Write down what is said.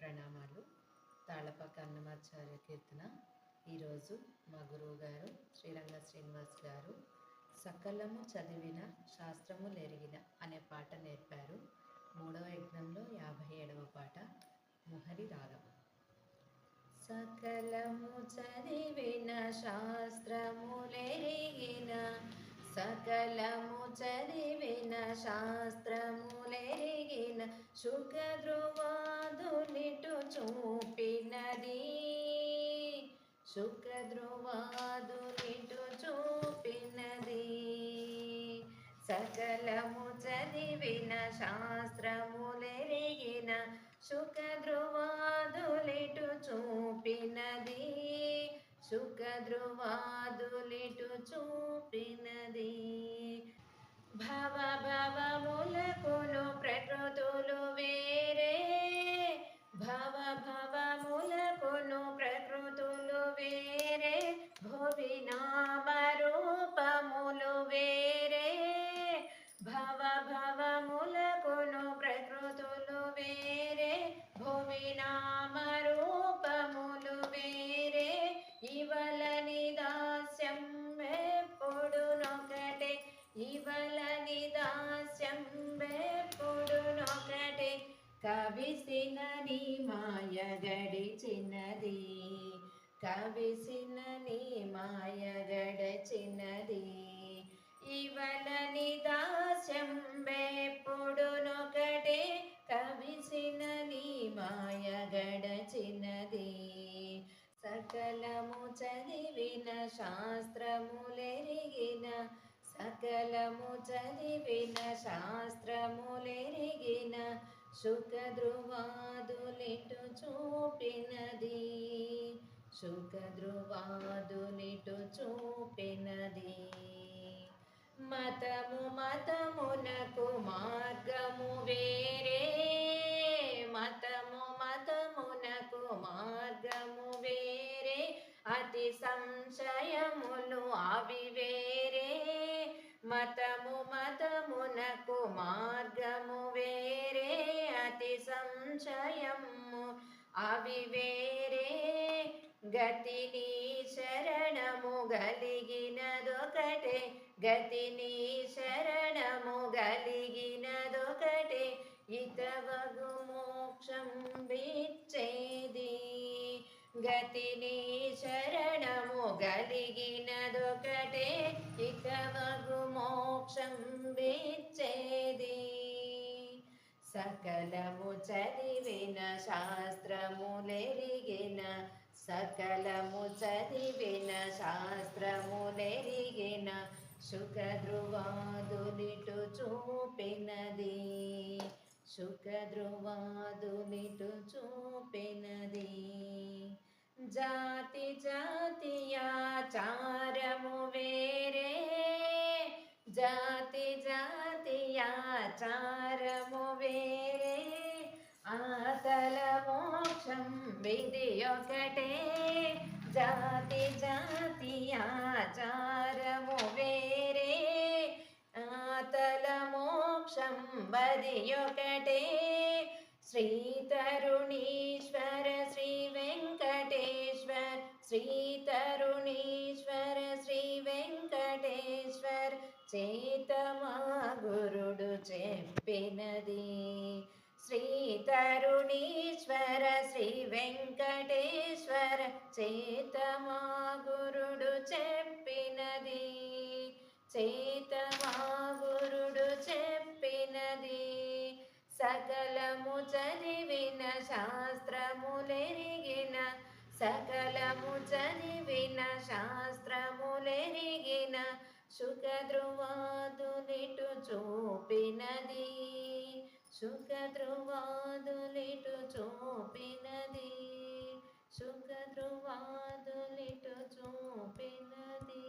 ప్రణామాలు. తాళపక్క అన్నమాచార్య కీర్తన. ఈరోజు మా గురువు గారు శ్రీరంగ శ్రీనివాస్ గారు సకలము చదివిన శాస్త్రము లెరిగిన అనే పాట నేర్పారు. మూడవ యజ్ఞంలో యాభై ఏడవ పాట ముహరి రాగం సకలము చదివిన శాస్త్రములెరిగిన సకలము చదివిన శాస్త్రములెరిగిన శుకద్రువాదులిటు శుకద్రువాదులిటు చూపినది సకలము చదివిన శాస్త్రములెరిగిన శుక్రధ్రువాదులిటు చూపినది శుక్రధ్రువాదులిటు చూపినది భవ భవములకును ప్రకృతు దాస్యం ఎప్పుడునొకటే కవిసిన నీ మాయ గడిచినది కవిసిన నీ మాయ గడచినది ఇవలని దాస్యం ఎప్పుడునొకటే శుకద్రువాదులిటు చూపినది. శుకద్రువాదులిటు చూపినది. మతము మతమునకు మార్గము వేరే. మతము మతమునకు మార్గము వేరే. అతి సంశయములు అవి వేరే. మతము మతమునకు మార్గము వేరే. సంశయము. అవి వేరే గతి నీ శరణము గలిగినదొకటే. గతి నీ శరణము గలిగినదొకటే. ఇతవగు మోక్షం విచ్చేది. గతిని శరణము గలిగినదొకటే. ఇతవగు మోక్షం విచ్చేది. సకలము చదివిన శాస్త్రములెరిగిన సకలము చదివిన శాస్త్రములెరిగిన శుకద్రువాదులిటు చూపినది. శుకద్రువాదులిటు చూపినది. జాతి జాతీయాచారము వేరే జా మోక్షం విధి ఒకటే జాతి ఆచారము వేరే. ఆతల మోక్షం బది ఒకటే శ్రీ తరుణీశ్వర శ్రీ వెంకటేశ్వర్ శ్రీ తరుణీశ్వర శ్రీ వెంకటేశ్వర్ చేతమా గురుడు చెప్పినది. తరుణీశ్వర శ్రీ వెంకటేశ్వర చేతమా గురుడు చెప్పినది. చేతమా గురుడు చెప్పినది. సకలము చదివిన శాస్త్రములెరిగిన సకలము చదివిన శాస్త్రములెరిగిన శుకద్రువాదులిటు చూపినది. సుఖ వాదులిట చూపినది